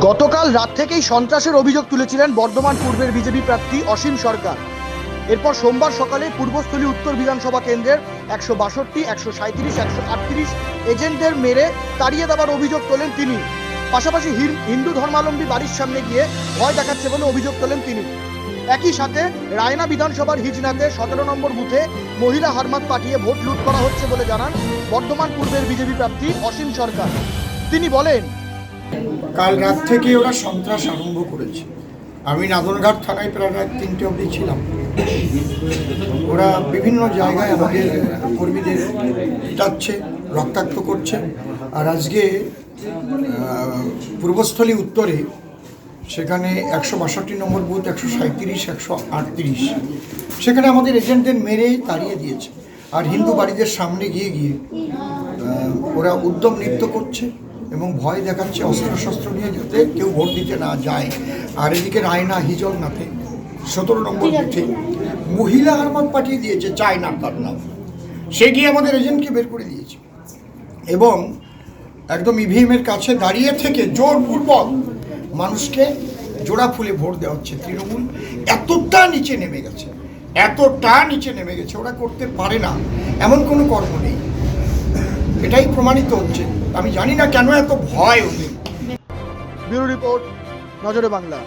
গতকাল রাত থেকেই সন্ত্রাসের অভিযোগ তুলেছিলেন বর্ধমান পূর্বের বিজেপি প্রার্থী অসীম সরকার। এরপর সোমবার সকালে পূর্বস্থলী উত্তর বিধানসভা কেন্দ্রের একশো বাষট্টি, একশো সাঁত্রিশ একশো আটত্রিশ এজেন্টদের মেরে তাড়িয়ে দেওয়ার অভিযোগ তোলেন তিনি। পাশাপাশি হিন্দু ধর্মাবলম্বী বাড়ির সামনে গিয়ে ভয় দেখাচ্ছে বলে অভিযোগ তোলেন তিনি। একই সাথে রায়না বিধানসভার হিজনাতে সতেরো নম্বর বুথে মহিলা হারমাত পাঠিয়ে ভোট লুট করা হচ্ছে বলে জানান বর্ধমান পূর্বের বিজেপি প্রার্থী অসীম সরকার। তিনি বলেন কাল রাত থেকে ওরা সন্ত্রাস আরম্ভ করেছে। আমি নাদনঘাট থানায় প্রায় রাত তিনটে অবধি ছিলাম। ওরা বিভিন্ন জায়গায় আমাদের কর্মীদের পিটাচ্ছে, রক্তাক্ত করছে। আর আজকে পূর্বস্থলী উত্তরে সেখানে একশো বাষট্টি নম্বর বুথ, একশো সাঁত্রিশ একশো আটত্রিশ। সেখানে আমাদের এজেন্টদের মেরেই তাড়িয়ে দিয়েছে। আর হিন্দু বাড়িদের সামনে গিয়ে গিয়ে ওরা উদ্যম নৃত্য করছে। এবং ভয় দেখাচ্ছে অস্ত্র শস্ত্র নিয়ে যাতে কেউ ভোট দিতে না যায়। আর এদিকে রায়না হিজলনাথে সতেরো নম্বর বুথে মহিলা হারমাত পাঠিয়ে দিয়েছে চায় না তার নাম সে গিয়ে আমাদের এজেন্টকে বের করে দিয়েছে। এবং একদম ইভিএমের কাছে দাঁড়িয়ে থেকে জোরপূর্বক মানুষকে জোড়া ফুলে ভোট দেওয়া হচ্ছে তৃণমূল। এতটা নিচে নেমে গেছে এতটা নিচে নেমে গেছে ওরা করতে পারে না। এমন কোনো কর্ম নেই। এটাই প্রমাণিত হচ্ছে। আমি জানি না কেন এত ভয় ওদের। ব্যুরো রিপোর্ট নজরে বাংলা।